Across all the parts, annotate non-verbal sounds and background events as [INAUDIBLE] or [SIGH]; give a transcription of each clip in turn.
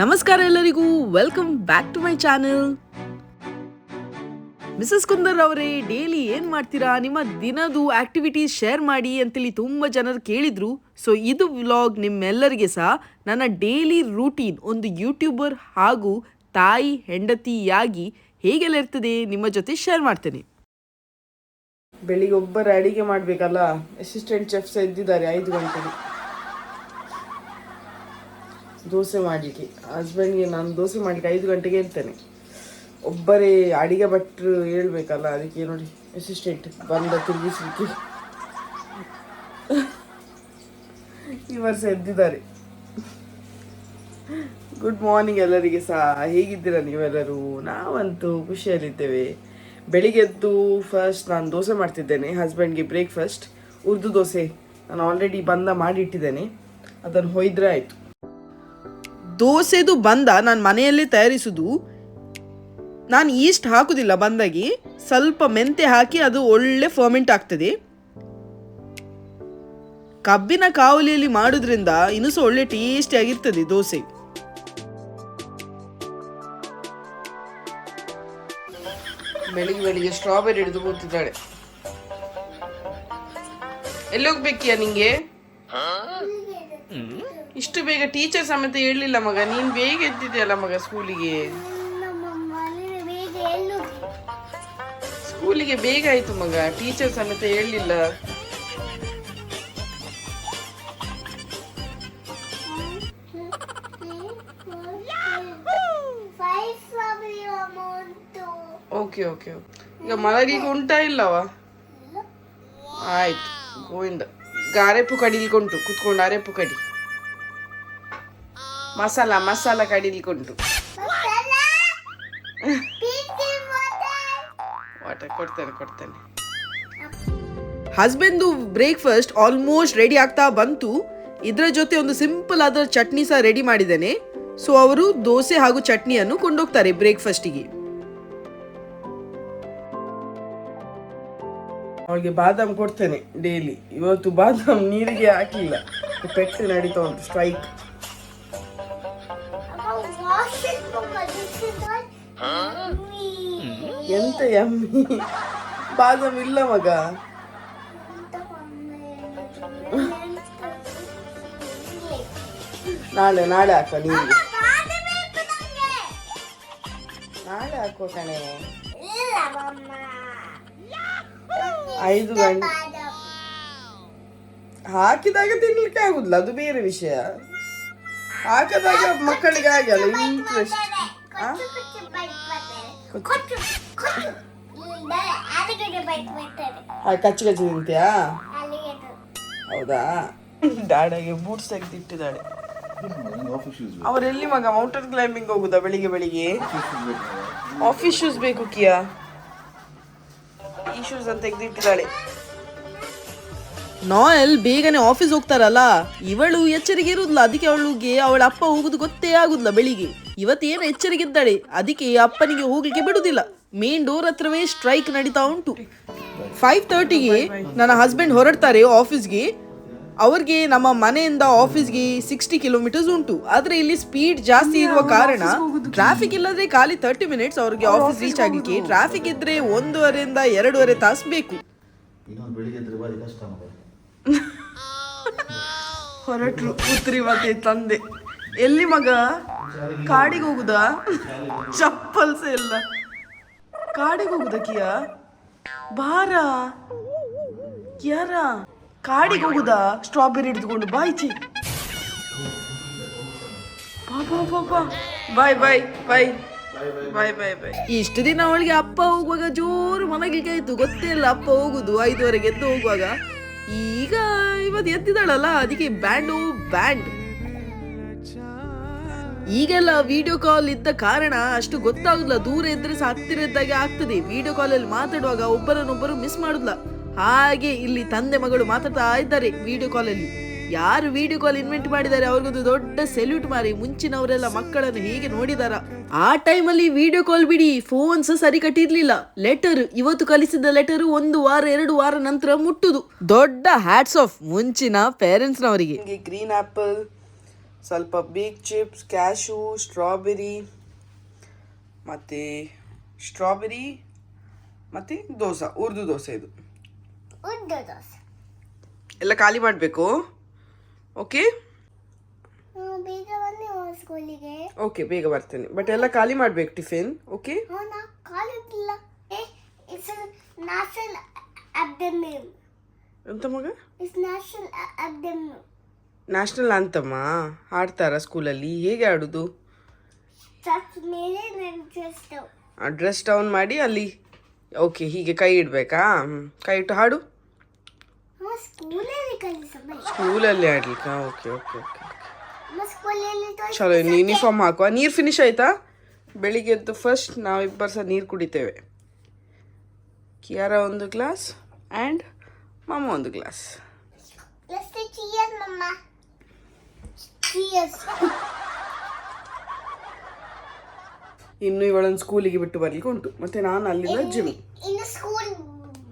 ನಮಸ್ಕಾರ ಎಲ್ಲರಿಗೂ. Welcome back to my channel Mrs Kundar ಅವರೇ ಡೈಲಿ ಏನ್ ಮಾಡ್ತೀರಾ? ನಿಮ್ಮ ದಿನದು ಆಕ್ಟಿವಿಟೀಸ್ ಶೇರ್ ಮಾಡಿ ಅಂತೇಳಿ ತುಂಬ ಜನರು ಕೇಳಿದ್ರು. ಸೊ ಇದು ವ್ಲಾಗ್ ನಿಮ್ಮೆಲ್ಲರಿಗೆ ಸಹ ನನ್ನ ಡೈಲಿ ರೂಟೀನ್ ಒಂದು ಯೂಟ್ಯೂಬರ್ ಹಾಗೂ ತಾಯಿ ಹೆಂಡತಿಯಾಗಿ ಹೇಗೆಲ್ಲ ಇರ್ತದೆ ನಿಮ್ಮ ಜೊತೆ ಶೇರ್ ಮಾಡ್ತೇನೆ. ಬೆಳಿಗ್ಗೆ ಒಬ್ಬರ ಅಡಿಗೆ ಮಾಡ್ಬೇಕಲ್ಲ? ಅಸಿಸ್ಟೆಂಟ್ ಚೆಫ್ಸ್ ಇದ್ದಿದ್ದಾರೆ ಐದು ಗಂಟೆಗೆ. ದೋಸೆ ಮಾಡಲಿಕ್ಕೆ. ಹಸ್ಬೆಂಡ್ಗೆ ನಾನು ದೋಸೆ ಮಾಡಲಿಕ್ಕೆ ಐದು ಗಂಟೆಗೆ ಇರ್ತೇನೆ. ಒಬ್ಬರೇ ಅಡಿಗೆ ಭಟ್ರು ಹೇಳ್ಬೇಕಲ್ಲ, ಅದಕ್ಕೆ ನೋಡಿ ಅಸಿಸ್ಟೆಂಟ್ ಬಂದ ತಿರುಗಿಸ್ಲಿಕ್ಕೆ. ಈ ವರ್ಷ ಎದ್ದಿದ್ದಾರೆ. ಗುಡ್ ಮಾರ್ನಿಂಗ್ ಎಲ್ಲರಿಗೆ ಸಹ. ಹೇಗಿದ್ದೀರಾ ನೀವೆಲ್ಲರೂ? ನಾವಂತೂ ಖುಷಿಯಲ್ಲಿದ್ದೇವೆ. ಬೆಳಿಗ್ಗೆ ಎದ್ದು ಫಸ್ಟ್ ನಾನು ದೋಸೆ ಮಾಡ್ತಿದ್ದೇನೆ ಹಸ್ಬೆಂಡ್ಗೆ ಬ್ರೇಕ್ಫಾಸ್ಟ್ ಉರ್ದು ದೋಸೆ ನಾನು ಆಲ್ರೆಡಿ ಬಂದ ಮಾಡಿಟ್ಟಿದ್ದೇನೆ. ಅದನ್ನು ಹೊಯ್ದ್ರೆ ಆಯಿತು. ದೋಸೆದು ಬಂದ ನಾನು ಮನೆಯಲ್ಲೇ ತಯಾರಿಸುದು ನಾನು ಈಸ್ಟ್ ಹಾಕುದಿಲ್ಲ ಬಂದಾಗಿ ಸ್ವಲ್ಪ ಮೆಂತೆ ಹಾಕಿ ಅದು ಒಳ್ಳೆ ಫರ್ಮೆಂಟ್ ಆಗ್ತದೆ. ಕಬ್ಬಿನ ಕಾವಲಿಯಲ್ಲಿ ಮಾಡುದ್ರಿಂದ ಇನ್ನೂ ಸಹ ಒಳ್ಳೆ ಟೇಸ್ಟಿ ಆಗಿರ್ತದೆ ದೋಸೆ. ಬೆಳಿಗ್ಗೆ ಬೆಳಿಗ್ಗೆ ಸ್ಟ್ರಾಬೆರಿ ಹಿಡಿದು ಕೂತಿದ್ದಾಳೆ. ಎಲ್ಲಿ ಹೋಗ್ಬೇಕಿಯಾ ನಿಂಗೆ? ಇಷ್ಟು ಬೇಗ ಟೀಚರ್ ಸಮೇತ ಹೇಳಲಿಲ್ಲ ಮಗ. ನೀನ್ ಬೇಗ ಎದ್ದಿದ್ಯಲ್ಲ ಮಗ ಸ್ಕೂಲಿಗೆ ಸ್ಕೂಲಿಗೆ ಬೇಗ ಆಯ್ತು ಮಗ. ಟೀಚರ್ ಸಮೇತ ಹೇಳಲಿಲ್ಲ. ಓಕೆ ಓಕೆ ಈಗ ಮಲಗಿಗೆ ಉಂಟಾ ಇಲ್ಲವಾ? ಆಯ್ತು, ಗೋವಿಂದ. ಅರೆಪು ಕಡಿಲಿಕ್ಕುಂಟು ಕುತ್ಕೊಂಡು ಅರೆಪು ಕಡಿ ಮಸಾಲ ಮಸಾಲ ಕಡಿಲಿಕ್ಕುಂಟು ವಾಟರ್ ಕೊಡ್ತೇನೆ ಕೊಡ್ತೇನೆ. ಹಸ್ಬೆಂಡು ಬ್ರೇಕ್ಫಾಸ್ಟ್ ಆಲ್ಮೋಸ್ಟ್ ರೆಡಿ ಆಗ್ತಾ ಬಂತು. ಇದರ ಜೊತೆ ಒಂದು ಸಿಂಪಲ್ ಆದ ಚಟ್ನಿ ಸಹ ರೆಡಿ ಮಾಡಿದ್ದೇನೆ. ಸೊ ಅವರು ದೋಸೆ ಹಾಗೂ ಚಟ್ನಿಯನ್ನು ಕೊಂಡೋಗ್ತಾರೆ ಬ್ರೇಕ್ಫಾಸ್ಟಿಗೆ ಅವಳಿಗೆ ಬಾದಾಮ್ ಕೊಡ್ತೇನೆ ಡೈಲಿ ಇವತ್ತು ಬಾದಾಮ್ ನೀರಿಗೆ ಹಾಕಿಲ್ಲ. ಪೆಟ್ಟು ನಡೀತಾ ಉಂಟು ಸ್ಟ್ರೈಕ್ ಎಂತ ಯಮ್ಮಿ ಬಾದಾಮ್ ಇಲ್ಲ ಮಗ. ನಾಳೆ ನಾಳೆ ಹಾಕುವ ನೀರಿಗೆ ನಾಳೆ ಹಾಕುವ ಕಣೆ. ಐದು ಗಂಟೆ. ಹಾಕಿದಾಗ ತಿನ್ಲಿಕ್ಕೆ ಆಗುದಿಲ್ಲ ಅದು ಬೇರೆ ವಿಷಯ. ಹಾಕಿದಾಗ ಮಕ್ಕಳಿಗೆ ಆಗಲ್ಲ ಇಂಟ್ರೆಸ್ಟ್ ಕಚ್ಚಿ ಕಚ್ಚಿ. ತಿಂತೀಯಾ? ಹೌದಾ? ಡಾಡಾಗೆ ಬೂಟ್ಸ್ ತೆಗೆದಿಟ್ಟಿದ್ದಾಳೆ. ಅವರೆಲ್ಲಿ ಮಗ? ಮೌಂಟನ್ ಕ್ಲೈಂಬಿಂಗ್ ಹೋಗುದಾ ಬೆಳಿಗ್ಗೆ ಬೆಳಿಗ್ಗೆ? ಆಫೀಸ್ ಶೂಸ್ ಬೇಕು ಕಿಯಾ? ಈ ಶೂಸ್ ಅಂತ ತೆಗೆದಿಟ್ಟಿದ್ದಾಳೆ. ನಾಯಲ್ ಬೇಗನೆ ಆಫೀಸ್ ಹೋಗ್ತಾರಲ್ಲ? ಇವಳು ಎಚ್ಚರಿಕೆ ಇರುದಿಲ್ಲ ಅದಕ್ಕೆ ಅವಳಿಗೆ ಅವಳ ಅಪ್ಪ ಹೋಗುದು ಗೊತ್ತೇ ಆಗುದಿಲ್ಲ ಬೆಳಿಗ್ಗೆ. ಇವತ್ತೇನು ಎಚ್ಚರಿಕೆ ಇದ್ದಾಳೆ ಅದಕ್ಕೆ ಅಪ್ಪನಿಗೆ ಹೋಗ್ಲಿಕ್ಕೆ ಬಿಡುದಿಲ್ಲ. ಮೇನ್ ಡೋರ್ ಹತ್ರವೇ ಸ್ಟ್ರೈಕ್ ನಡೀತಾ ಉಂಟು. ಫೈವ್ ತರ್ಟಿಗೆ ನನ್ನ ಹಸ್ಬೆಂಡ್ ಹೊರಡ್ತಾರೆ ಆಫೀಸ್ಗೆ ಅವ್ರಿಗೆ ನಮ್ಮ ಮನೆಯಿಂದ ಆಫೀಸ್ಗೆ ಸಿಕ್ಸ್ಟಿ ಕಿಲೋಮೀಟರ್ಸ್ ಉಂಟು. ಆದ್ರೆ ಇಲ್ಲಿ ಸ್ಪೀಡ್ ಜಾಸ್ತಿ ಇರುವ ಕಾರಣ ಟ್ರಾಫಿಕ್ ಇಲ್ಲದೆ ಖಾಲಿ ತರ್ಟಿ ಮಿನಿಟ್ಸ್ ಅವ್ರಿಗೆ ಆಫೀಸ್ ರೀಚ್ ಆಗಲಿಕ್ಕೆ. ಟ್ರಾಫಿಕ್ ಇದ್ರೆ ಒಂದೂವರೆಯಿಂದ ಎರಡೂವರೆ ತಾಸು ಬೇಕು. ಹೊರಟ್ರು ಪುತ್ರಿ ಮತ್ತೆ ತಂದೆ. ಎಲ್ಲಿ ಮಗ? ಕಾಡಿಗೆ ಹೋಗುದಾ? ಚಪ್ಪಲ್ಸ ಇಲ್ಲ ಕಾಡಿಗೆ ಹೋಗುದ ಕಿಯಾ? ಬಾರ? ಯಾರ? ಕಾಡಿಗೆ ಹೋಗುದಾ? ಸ್ಟ್ರಾಬೆರಿ ಹಿಡಿದುಕೊಂಡು ಬಾಯ್ಚಿ ಬಾಯ್ ಬಾಯ್ ಬಾಯ್. ಬಾಯ್ ಬಾಯ್ ಬಾಯ್. ಇಷ್ಟು ದಿನ ಅವಳಿಗೆ ಅಪ್ಪ ಹೋಗುವಾಗ ಜೋರು ಮಲಗಲಿಕ್ಕೆ ಆಯ್ತು. ಗೊತ್ತೇ ಇಲ್ಲ ಅಪ್ಪ ಹೋಗುದು ಐದುವರೆಗೆ ಎದ್ದು ಹೋಗುವಾಗ. ಈಗ ಇವತ್ತು ಎದ್ದಿದ್ದಾಳಲ್ಲ, ಅದಕ್ಕೆ ಬ್ಯಾಂಡು ಬ್ಯಾಂಡ್. ಈಗೆಲ್ಲ ವಿಡಿಯೋ ಕಾಲ್ ಇದ್ದ ಕಾರಣ ಅಷ್ಟು ಗೊತ್ತಾಗುದಿಲ್ಲ. ದೂರ ಇದ್ರೆ ಹತ್ತಿರ ಇದ್ದಾಗೆ ಆಗ್ತದೆ. ವಿಡಿಯೋ ಕಾಲ್ ಅಲ್ಲಿ ಮಾತಾಡುವಾಗ ಒಬ್ಬರನ್ನೊಬ್ಬರು ಮಿಸ್ ಮಾಡುದಿಲ್ಲ. ಹಾಗೆ ಇಲ್ಲಿ ತಂದೆ ಮಗಳು ಮಾತಾಡ್ತಾ ಇದ್ದಾರೆ ವಿಡಿಯೋ ಕಾಲ್ ಅಲ್ಲಿ. ಯಾರು ವಿಡಿಯೋ ಕಾಲ್ ಇನ್ವೆಂಟ್ ಮಾಡಿದ್ದಾರೆ ಅವ್ರಿಗೊಂದು ದೊಡ್ಡ ಸೆಲ್ಯೂಟ್ ಮಾರಿ ಮುಂಚಿನವರೆಲ್ಲ ಮಕ್ಕಳನ್ನು ಹೇಗೆ ನೋಡಿದಾರ. ಆ ಟೈಮಲ್ಲಿ ವಿಡಿಯೋ ಕಾಲ್ ಬಿಡಿ ಫೋನ್ಸ್ ಸರಿ ಕಟ್ಟಿರ್ಲಿಲ್ಲ. ಲೆಟರ್ ಇವತ್ತು ಕಲಿಸಿದ ಲೆಟರ್ ಒಂದು ವಾರ, ಎರಡು ವಾರ ನಂತರ ಮುಟ್ಟುದು. ದೊಡ್ಡ ಹ್ಯಾಟ್ಸ್ ಆಫ್ ಮುಂಚಿನ ಪೇರೆಂಟ್ಸ್ನವರಿಗೆ ನವರಿಗೆ. ಗ್ರೀನ್ ಆಪಲ್ ಸ್ವಲ್ಪ ಬಿಗ್ ಚಿಪ್ಸ್ ಕ್ಯಾಶು ಸ್ಟ್ರಾಬೆರಿ ಮತ್ತು ಸ್ಟ್ರಾಬೆರಿ ಮತ್ತು ದೋಸೆ, ಉರ್ದು ದೋಸೆ ಇದು. ಉದ್ದ ದೋಸೆ. ಎಲ್ಲ ಖಾಲಿ ಮಾಡಬೇಕು? ಓಕೆ ಬೇಗ ಬನ್ನಿ ಸ್ಕೂಲಿಗೆ. ಓಕೆ ಬೇಗ ಬರ್ತೇನೆ. ಬಟ್ ಎಲ್ಲ ಖಾಲಿ ಮಾಡಬೇಕು ಟಿಫಿನ್ ಓಕೆ ನಾ ಇಲ್ಲ ಏ ಇಟ್ಸ್ ನ್ಯಾಷನಲ್ ಅಬ್ಡಮಿನ್ ಎಂತ ಮಗ? ಇಟ್ಸ್ ನ್ಯಾಷನಲ್ ಅಬ್ಡಮಿನ್ ನ್ಯಾಷನಲ್ ಅಂತಮ್ಮ ಹಾಡ್ತಾರಾ ಸ್ಕೂಲಲ್ಲಿ? ಹೇಗೆ ಆಡೋದು ಸ್ಟೆಪ್ಸ್ ಮೇಲೆ ಡ್ರೆಸ್ ಡೌನ್ ಮಾಡಿ ಅಲ್ಲಿ. ಓಕೆ ಹೀಗೆ ಕೈ ಇಡಬೇಕಾ? ಕೈ ಇಟ್ಟು ಹಾಡು. ಸ್ಕೂಲಲ್ಲಿ ಆಡ್ಲಿಕ್ಕಾ? ಓಕೆ ಓಕೆ ಓಕೆ ಚಲೋ ಇನ್ನು ಯೂನಿಫಾರ್ಮ್ ಹಾಕುವ? ನೀರು ಫಿನಿಶ್ ಆಯ್ತಾ? ಬೆಳಿಗ್ಗೆ ಎದ್ದು ಫಸ್ಟ್ ನಾವಿಬ್ಬರು ಸಹ ನೀರು ಕುಡಿತೇವೆ. ಕಿಯಾರ ಒಂದು ಗ್ಲಾಸ್ ಆ್ಯಂಡ್ ಮಾಮ ಒಂದು ಗ್ಲಾಸ್. ಇನ್ನು ಇವಳನ್ನು ಸ್ಕೂಲಿಗೆ ಬಿಟ್ಟು ಬರ್ಲಿಕ್ಕೆ ಉಂಟು. ಮತ್ತೆ ನಾನು ಅಲ್ಲಿಂದ ಜಿಮ್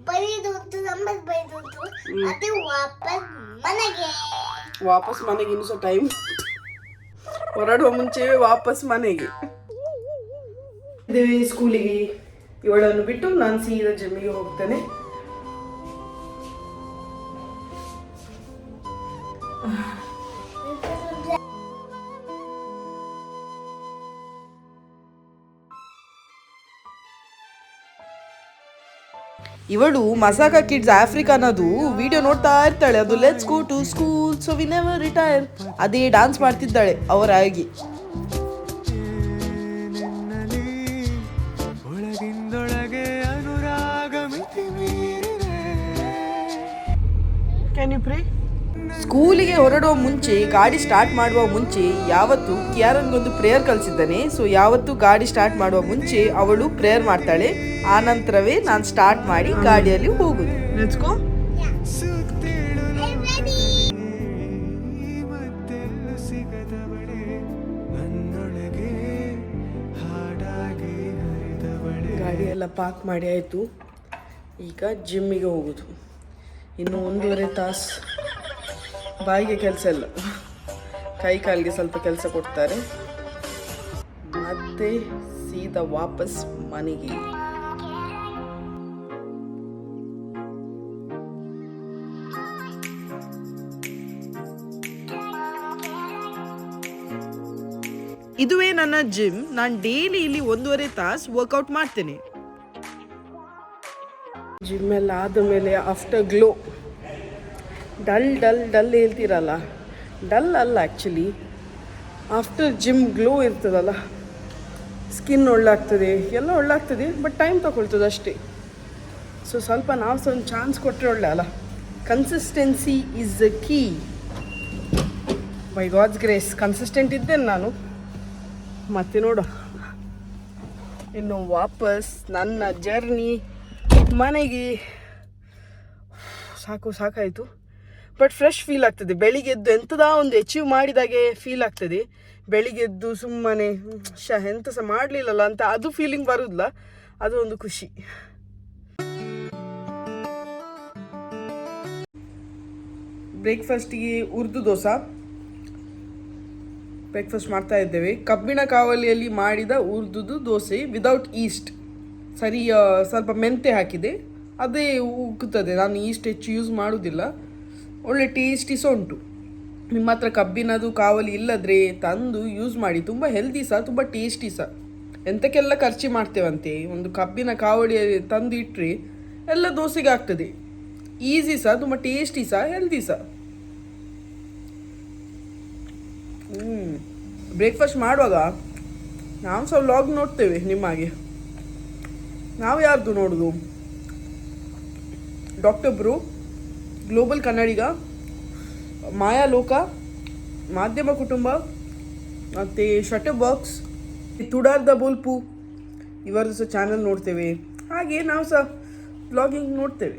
ಇನ್ನು ಸ್ಕೂಲ್ ಬರೀದು ನಂಬರ್ ಬರೀದು ಅದು ವಾಪಸ್ ಮನೆಗೆ. ವಾಪಸ್ ಮನೆಗೆ ಇನ್ನು ಸಹ ಟೈಮ್ ಹೊರಡುವ ಮುಂಚೆ ವಾಪಸ್ ಮನೆಗೆ. ಇದ್ದೇವೆ ಸ್ಕೂಲಿಗೆ ಇವಳನ್ನು ಬಿಟ್ಟು ನಾನು ಸೀದಾ ಜಿಮ್ಮಿಗೆ ಹೋಗ್ತೇನೆ. ಇವಳು ಮಸಾಕ ಕಿಡ್ಸ್ ಆಫ್ರಿಕಾನದು ವಿಡಿಯೋ ನೋಡ್ತಾ ಇರ್ತಾಳೆ. ಅದು let's go to school so we never retire ಅದೇ ಡಾನ್ಸ್ ಮಾಡ್ತಿದ್ದಾಳೆ ಅವರ ಸ್ಕೂಲಿಗೆ ಹೊರಡುವ ಮುಂಚೆ, ಗಾಡಿ ಸ್ಟಾರ್ಟ್ ಮಾಡುವ ಮುಂಚೆ ಯಾವತ್ತು ಕಿಯಾರನ್ಗೊಂದು ಪ್ರೇಯರ್ ಕಲಿಸಿದ್ದಾನೆ. ಸೊ, ಯಾವತ್ತು ಗಾಡಿ ಸ್ಟಾರ್ಟ್ ಮಾಡುವ ಮುಂಚೆ ಅವಳು ಪ್ರೇಯರ್ ಮಾಡ್ತಾಳೆ. ಆ ನಂತರವೇ ನಾನು ಸ್ಟಾರ್ಟ್ ಮಾಡಿ ಗಾಡಿಯಲ್ಲಿ ಹೋಗುದು. ಗಾಡಿ ಎಲ್ಲ ಪಾರ್ಕ್ ಮಾಡಿ ಆಯಿತು. ಈಗ ಜಿಮ್ಮಿಗೆ ಹೋಗೋದು. ಇನ್ನು ಒಂದೂವರೆ ತಾಸು. ಬಾಯಿಗೆ ಕೆಲಸ ಇಲ್ಲ. ಕೈ ಕಾಲಿಗೆ ಸ್ವಲ್ಪ ಕೆಲಸ ಕೊಡ್ತಾರೆ. ಮತ್ತೆ ಸೀದಾ ವಾಪಸ್ ಮನೆಗೆ. ಇದುವೇ ನನ್ನ ಜಿಮ್. ನಾನು ಡೈಲಿ ಇಲ್ಲಿ ಒಂದೂವರೆ ತಾಸು ವರ್ಕೌಟ್ ಮಾಡ್ತೇನೆ. ಜಿಮ್ ಎಲ್ಲ ಆದ ಮೇಲೆ after glow dull dull dull ಹೇಳ್ತೀರಲ್ಲ. Dull ಅಲ್ಲ ಆ್ಯಕ್ಚುಲಿ ಆಫ್ಟರ್ ಜಿಮ್ ಗ್ಲೋ ಇರ್ತದಲ್ಲ. ಸ್ಕಿನ್ ಒಳ್ಳಾಗ್ತದೆ, ಎಲ್ಲ ಒಳ್ಳಾಗ್ತದೆ ಬಟ್ ಟೈಮ್ ತೊಗೊಳ್ತದೆ ಅಷ್ಟೇ. ಸೊ ಸ್ವಲ್ಪ ನಾವು ಸಹ ಒಂದು ಚಾನ್ಸ್ ಕೊಟ್ಟರೆ ಒಳ್ಳೆ ಅಲ್ಲ consistency is a key by God's grace consistent ಇದ್ದೇನೆ ನಾನು. ಮತ್ತೆ ನೋಡು. ಇನ್ನು ವಾಪಸ್ ನನ್ನ ಜರ್ನಿ ಮನೆಗೆ. ಸಾಕು, ಸಾಕಾಯಿತು. ಬಟ್ ಫ್ರೆಶ್ ಫೀಲ್ ಆಗ್ತದೆ. ಬೆಳಿಗ್ಗೆ ಎದ್ದು ಎಂಥದಾ ಒಂದು ಅಚೀವ್ ಮಾಡಿದಾಗೆ ಫೀಲ್ ಆಗ್ತದೆ. ಬೆಳಿಗ್ಗೆ ಎದ್ದು ಸುಮ್ಮನೆ ಶ ಎಂತ ಸಹ ಮಾಡಲಿಲ್ಲಲ್ಲ ಅಂತ ಅದು ಫೀಲಿಂಗ್ ಬರುದಿಲ್ಲ. ಅದು ಒಂದು ಖುಷಿ. ಬ್ರೇಕ್ಫಾಸ್ಟಿಗೆ ಉರ್ದು ದೋಸೆ. ಬ್ರೇಕ್ಫಾಸ್ಟ್ ಮಾಡ್ತಾ ಇದ್ದೇವೆ. ಕಬ್ಬಿಣ ಕಾವಲಿಯಲ್ಲಿ ಮಾಡಿದ ಉರ್ದುದು ದೋಸೆ ವಿದೌಟ್ ಈಸ್ಟ್ ಸರಿ ಸ್ವಲ್ಪ ಮೆಂತೆ ಹಾಕಿದೆ. ಅದೇ ಉಕ್ಕುತ್ತದೆ ನಾನು ಈಸ್ಟ್ ಹೆಚ್ಚು ಯೂಸ್ ಮಾಡುವುದಿಲ್ಲ ಒಳ್ಳೆ ಟೇಸ್ಟಿ ಸಹ ಉಂಟು. ನಿಮ್ಮ ಹತ್ರ ಕಬ್ಬಿನದು, ಕಾವಲಿ ಇಲ್ಲದ್ರೆ ತಂದು ಯೂಸ್ ಮಾಡಿ. ತುಂಬ ಹೆಲ್ದಿ ಸಹ, ತುಂಬ ಟೇಸ್ಟಿ ಸಹ. ಎಂತಕ್ಕೆಲ್ಲ ಖರ್ಚು ಮಾಡ್ತೇವಂತೆ? ಒಂದು ಕಬ್ಬಿನ ಕಾವಳಿ ತಂದು ಇಟ್ಟರೆ ಎಲ್ಲ ದೋಸೆಗೆ ಆಗ್ತದೆ. ಈಸಿ ಸಹ, ತುಂಬ ಟೇಸ್ಟಿ ಸಹ ಹೆಲ್ದಿ ಸಹ. ಬ್ರೇಕ್ಫಾಸ್ಟ್ ಮಾಡುವಾಗ ನಾವು ಸಹ ವ್ಲಾಗ್ ನೋಡ್ತೇವೆ ನಿಮಗೆ ನಾವು ಯಾರ್ದು ನೋಡೋದು? Doctor bro? ಗ್ಲೋಬಲ್ ಕನ್ನಡಿಗ ಮಾಯಾಲೋಕ ಮಾಧ್ಯಮ ಕುಟುಂಬ ಮತ್ತು ಶಟರ್ ಬಾಕ್ಸ್ ತುಡಾರ್ದ ಬೋಲ್ಪು ಇವರದ್ದು ಸಹ ಚಾನಲ್ ನೋಡ್ತೇವೆ. ಹಾಗೆ ನಾವು ಸಹ ಬ್ಲಾಗಿಂಗ್ ನೋಡ್ತೇವೆ.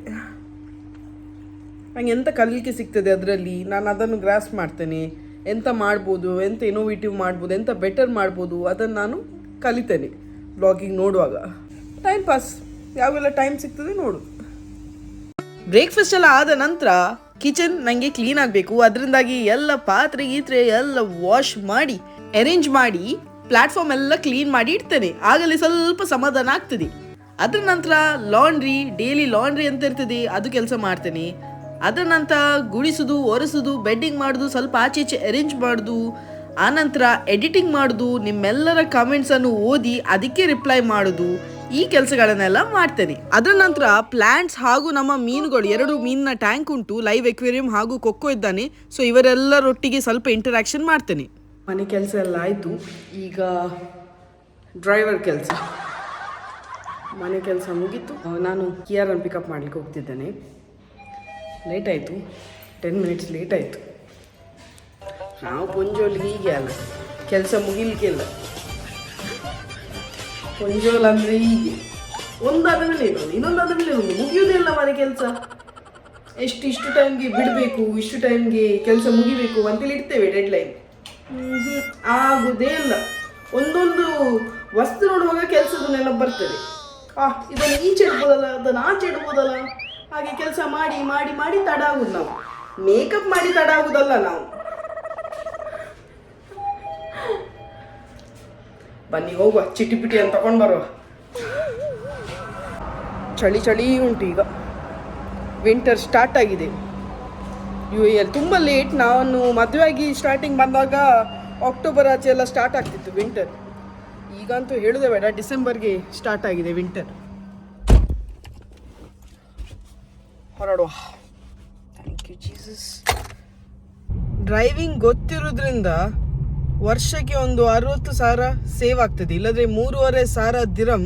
ನಂಗೆ ಎಂಥ ಕಲಿಕೆ ಸಿಗ್ತದೆ ಅದರಲ್ಲಿ? ನಾನು ಅದನ್ನು ಗ್ರಾಸ್ ಮಾಡ್ತೇನೆ. ಎಂಥ ಮಾಡ್ಬೋದು, ಎಂತ ಇನೋವೇಟಿವ್ ಮಾಡ್ಬೋದು ಎಂಥ ಬೆಟರ್ ಮಾಡ್ಬೋದು, ಅದನ್ನು ನಾನು ಕಲಿತೇನೆ ಬ್ಲಾಗಿಂಗ್ ನೋಡುವಾಗ. ಟೈಮ್ ಪಾಸ್ ಯಾವೆಲ್ಲ ಟೈಮ್ ಸಿಗ್ತದೆ ನೋಡು. ಬ್ರೇಕ್ಫಾಸ್ಟ್ ಎಲ್ಲ ಆದ ನಂತರ ಕಿಚನ್ ನಂಗೆ ಕ್ಲೀನ್ ಆಗಬೇಕು. ಅದರಿಂದಾಗಿ ಎಲ್ಲ ಪಾತ್ರೆ ಗೀತ್ರೆ ಎಲ್ಲ ವಾಶ್ ಮಾಡಿ ಅರೇಂಜ್ ಮಾಡಿ ಪ್ಲಾಟ್ಫಾರ್ಮ್ ಎಲ್ಲ ಕ್ಲೀನ್ ಮಾಡಿ ಇಡ್ತೇನೆ. ಆಗಲೇ ಸ್ವಲ್ಪ ಸಮಾಧಾನ ಆಗ್ತದೆ. ಅದರ ನಂತರ ಲಾಂಡ್ರಿ ಡೈಲಿ ಲಾಂಡ್ರಿ ಅಂತ ಇರ್ತದೆ, ಅದು ಕೆಲಸ ಮಾಡ್ತೇನೆ. ಅದರ ನಂತರ ಗುಡಿಸುದು, ಒರೆಸುದು ಬೆಡ್ಡಿಂಗ್ ಮಾಡುದು, ಸ್ವಲ್ಪ ಆಚೆ ಈಚೆ ಅರೇಂಜ್ ಮಾಡುದು, ಆನಂತರ ಎಡಿಟಿಂಗ್ ಮಾಡುದು, ನಿಮ್ಮೆಲ್ಲರ ಕಮೆಂಟ್ಸನ್ನು ಓದಿ ಅದಕ್ಕೆ ರಿಪ್ಲೈ ಮಾಡುದು. ಈ ಕೆಲಸಗಳನ್ನೆಲ್ಲ ಮಾಡ್ತೇನೆ. ಅದರ ನಂತರ ಪ್ಲಾಂಟ್ಸ್ ಹಾಗೂ ನಮ್ಮ ಮೀನುಗಳು, ಎರಡು ಮೀನಿನ ಟ್ಯಾಂಕ್ ಉಂಟು ಲೈವ್ ಎಕ್ವೇರಿಯಂ ಹಾಗೂ ಕೊಕ್ಕೋ ಇದ್ದಾನೆ. ಸೊ ಇವರೆಲ್ಲರೊಟ್ಟಿಗೆ ಸ್ವಲ್ಪ ಇಂಟರಾಕ್ಷನ್ ಮಾಡ್ತೇನೆ. ಮನೆ ಕೆಲಸ ಎಲ್ಲ ಆಯಿತು. ಈಗ ಡ್ರೈವರ್ ಕೆಲಸ. ಮನೆ ಕೆಲಸ ಮುಗೀತು. ನಾನು ನಾನು ಅನ್ನು ಪಿಕಪ್ ಮಾಡಲಿಕ್ಕೆ ಹೋಗ್ತಿದ್ದೇನೆ. ಲೇಟ್ ಆಯಿತು. ಟೆನ್ ಮಿನಿಟ್ಸ್ ಲೇಟ್ ಆಯಿತು. ನಾವು ಪುಂಜೋಲಿ ಹೀಗೆ ಅಲ್ಲ. ಕೆಲಸ ಮುಗಿಲಿಕ್ಕಿಲ್ಲ. ಪುಂಜೋಲ್ ಅಂದ್ರೆ ಹೀಗೆ. ಒಂದಾದ ಮೇಲೆ ಇನ್ನೊಂದು ಇನ್ನೊಂದಾದ ಮೇಲೆ ಮುಗಿಯುವುದೇ ಇಲ್ಲ ಮನೆ ಕೆಲಸ. ಎಷ್ಟು ಇಷ್ಟು ಟೈಮ್ಗೆ ಬಿಡಬೇಕು ಇಷ್ಟು ಟೈಮ್ಗೆ ಕೆಲಸ ಮುಗಿಬೇಕು ಅಂತೇಳಿ ಇಡ್ತೇವೆ ಡೆಡ್ಲೈನ್ ಆಗುದೇ ಇಲ್ಲ. ಒಂದೊಂದು ವಸ್ತು ನೋಡುವಾಗ ಕೆಲಸದ ನೆನಪು ಬರ್ತದೆ. ಆ ಇದನ್ನು ಈಚೆ ಇಡ್ಬೋದಲ್ಲ ಅದನ್ನು ಆಚೆ ಇಡ್ಬೋದಲ್ಲ ಹಾಗೆ ಕೆಲಸ ಮಾಡಿ ಮಾಡಿ ಮಾಡಿ ತಡ ಆಗುದು ನಾವು. ಮೇಕಪ್ ಮಾಡಿ ತಡ ಆಗುದಲ್ಲ ನಾವು. ಬನ್ನಿ, ಹೋಗುವ. ಚಿಟಿ ಪಿಟಿ ಅಂತ ತಗೊಂಡು ಬರುವ. ಚಳಿ ಚಳಿ ಉಂಟು ಈಗ. ವಿಂಟರ್ ಸ್ಟಾರ್ಟ್ ಆಗಿದೆ. ಯು ಎಲ್ ತುಂಬ ಲೇಟ್ ನಾನು ಮದುವೆಯಾಗಿ ಸ್ಟಾರ್ಟಿಂಗ್ ಬಂದಾಗ ಅಕ್ಟೋಬರ್ ಆಚೆ ಎಲ್ಲ ಸ್ಟಾರ್ಟ್ ಆಗ್ತಿತ್ತು ವಿಂಟರ್ ಈಗಂತೂ ಹೇಳುದೇ ಬೇಡ ಡಿಸೆಂಬರ್ಗೆ ಸ್ಟಾರ್ಟ್ ಆಗಿದೆ ವಿಂಟರ್ ಹೊರಡುವ. ಥ್ಯಾಂಕ್ ಯು ಜೀಸಸ್ ಡ್ರೈವಿಂಗ್ ಗೊತ್ತಿರೋದ್ರಿಂದ ವರ್ಷಕ್ಕೆ ಒಂದು ಅರವತ್ತು ಸಾವಿರ ಸೇವ್ ಆಗ್ತದೆ. ಇಲ್ಲದ್ರೆ ಮೂರುವರೆ ಸಾವಿರ ದಿರಂ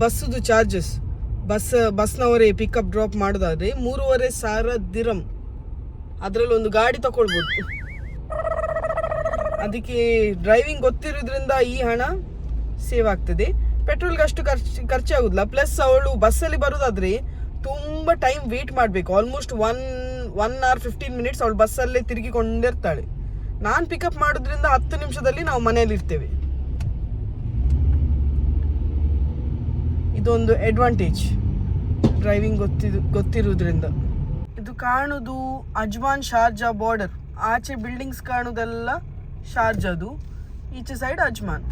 ಬಸ್ಸುದು ಚಾರ್ಜಸ್ ಬಸ್, ಬಸ್ನವರೇ ಪಿಕಪ್ ಡ್ರಾಪ್ ಮಾಡೋದಾದ್ರೆ ಮೂರುವರೆ ಸಾವಿರ ದಿರಂ. ಅದರಲ್ಲಿ ಒಂದು ಗಾಡಿ ತಗೊಳ್ಬೋದು ಅದಕ್ಕೆ ಡ್ರೈವಿಂಗ್ ಗೊತ್ತಿರೋದ್ರಿಂದ ಈ ಹಣ ಸೇವ್ ಆಗ್ತದೆ. ಪೆಟ್ರೋಲ್ಗೆ ಅಷ್ಟು ಖರ್ಚು, ಖರ್ಚಾಗೋದಿಲ್ಲ. ಪ್ಲಸ್ ಅವಳು ಬಸ್ಸಲ್ಲಿ ಬರೋದಾದ್ರೆ ತುಂಬ ಟೈಮ್ ವೇಟ್ ಮಾಡಬೇಕು. Almost one one hour fifteen minutes ಅವಳು ಬಸ್ಸಲ್ಲೇ ತಿರುಗಿಕೊಂಡಿರ್ತಾಳೆ. ನಾನು ಪಿಕಪ್ ಮಾಡೋದ್ರಿಂದ ಹತ್ತು ನಿಮಿಷದಲ್ಲಿ ನಾವು ಮನೆಯಲ್ಲಿ ಇರ್ತೇವೆ. ಇದೊಂದು ಅಡ್ವಾಂಟೇಜ್ ಡ್ರೈವಿಂಗ್ ಗೊತ್ತಿದ್ ಗೊತ್ತಿರುವುದರಿಂದ ಇದು ಕಾಣುದು ಅಜ್ಮಾನ್ ಶಾರ್ಜಾ ಬಾರ್ಡರ್ ಆಚೆ ಬಿಲ್ಡಿಂಗ್ಸ್ ಕಾಣುದೆಲ್ಲ ಶಾರ್ಜಾದು. ಈಚೆ ಸೈಡ್ ಅಜ್ಮಾನ್